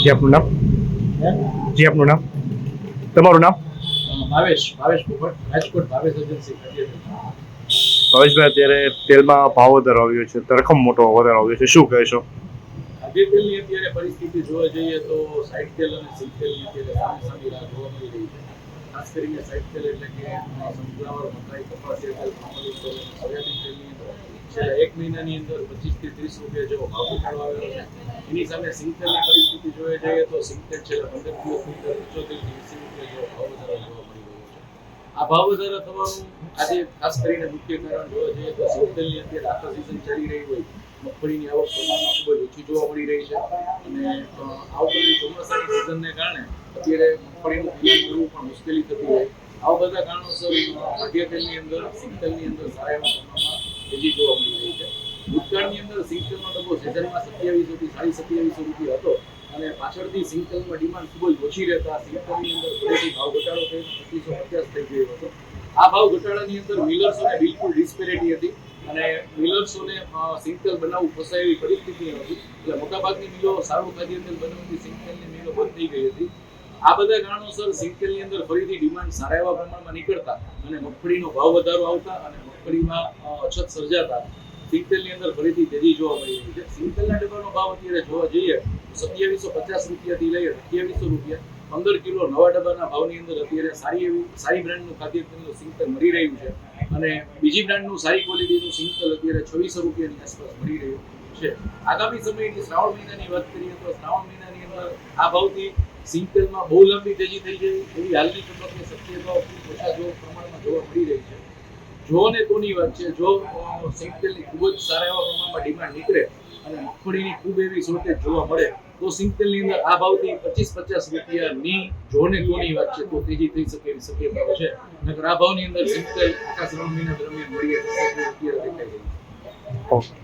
જી આપનું નામ? જી આપનું નામ? તમારું નામ? ભાવેશ ભાવેશ પોપટ રાજકોટ ભાવેશ એજન્સી ભાવેશભાઈ અત્યારે તેલમાં ભાવ વધારો આવ્યો છે તરખમ મોટો વધારો આવ્યો છે. શું કહેશો? ખાદ્ય તેલની અત્યારે પરિસ્થિતિ જોવા જઈએ તો સાઈડ તેલ અને સિંગ તેલની અત્યારે સામે સામે રાહ જોવા મળી રહી છે. ખાસ કરીને સાઈડ તેલ એટલે કે સનફ્લાવર મકાઈ કપાસિયા તેલ પામોલી તેલ સોયાબીન તેલની અંદર છેલ્લા એક મહિનાની અંદર પચીસથી ત્રીસ રૂપિયા જેવો ભાવ ઉઠાડવા આવ્યો છે. એની સામે સિંગ પરિસ્થિતિ જોવા જઈએ તો સિંગ તેલ છેલ્લા પંદર દિવસની અંદર પંચોતેરથી એસી રૂપિયા જેવો ભાવ વધારો જોવા મળી રહ્યો છે. આ ભાવ વધારો થવાનું આજે ખાસ કરીને મુખ્ય કારણ જોવા જઈએ તો સિંગતેલની અત્યારે આખા સિઝન ચાલી રહી હોય. મગફળીની આવક પ્રમાણમાં ખૂબ જ ઓછી જોવા મળી રહી છે. અને આ ઉપરાંત ચોમાસાની સિઝનને કારણે અત્યારે મગફળીનું ધિરાણ કરવું પણ મુશ્કેલી થતી હોય. આવા બધા કારણોસર મધ્ય તેલની અંદર સિંગતેલની અંદર સારા એવા પ્રમાણમાં જોવા મળી રહી છે. ભૂતકાળની અંદર સિંગતેલનો ડબ્બો સિઝનમાં સત્યાવીસો થી સાડી સત્યાવીસો રૂપિયા હતો. અને પાછળથી સિંગતેલમાં ડિમાન્ડ ખૂબ જ ઓછી રહેતા સિંગતેલની અંદર ફરીથી ભાવ ઘટાડો થયો પચીસો પચાસ થઈ ગયો હતો. આ ભાવ ઘટાડાની અંદર મિલર્સોને બિલકુલ ડિસ્પેરિટી હતી અને મિલર્સોને સિંગતેલ બનાવવું ફસાય એવી પરિસ્થિતિ હતી. એટલે મોટાભાગની મિલો સારું ખાદ્ય તેલ બનાવતી સિંગતેલની મિલો બંધ થઈ ગઈ હતી. આ બધા કારણોસર સિંગતેલની અંદર ફરીથી ડિમાન્ડ સારા એવા પ્રમાણમાં નીકળતા અને મગફળીનો ભાવ વધારો આવતા અને મગફળીમાં અછત સર્જાતા. સિંગતેલની અંદર ફરીથી તેજી જોવા મળી રહી છે. સિંગતેલના ડબ્બાનો ભાવ અત્યારે જોવા જઈએ સત્યાવીસો પચાસ રૂપિયાથી લઈ અઠ્યાવીસો રૂપિયા. પંદર કિલો નવા ડબ્બાના ભાવની અંદર અત્યારે સારી એવી, સારી બ્રાન્ડનું ખાદ્ય તેલનું સિંગતેલ મળી રહ્યું છે. અને બીજી બ્રાન્ડનું સારી ક્વોલિટીનું સિંગતેલ અત્યારે છવ્વીસો રૂપિયાની આસપાસ મળી રહ્યું છે. આગામી સમયની શ્રાવણ મહિનાની વાત કરીએ તો શ્રાવણ મહિનાની અંદર આ ભાવથી સિંગતેલમાં બહુ લાંબી તેજી થઈ જાય એવી હાલની કિંમતની શક્યતાઓ ઓછા જો પ્રમાણમાં જોવા મળી રહી છે. જો ને તોની વાત છે, જો સિંગતેલની ખૂબ જ સારા એવા પ્રમાણમાં ડિમાન્ડ નીકળે અને મગફળીની ખૂબ એવી શોર્ટેજ જોવા મળે, તો સિંગતેલની અંદર આ ભાવથી પચીસ પચાસ રૂપિયાની જો ને તોની વાત છે, તો તેજી થઈ શકે એવી શક્યતાઓ છે. નકર આ ભાવની અંદર સિંગતેલ આખા શ્રવણ મહિના દરમિયાન મળીએ રૂપિયા દેખાઈ રહી ઓકે.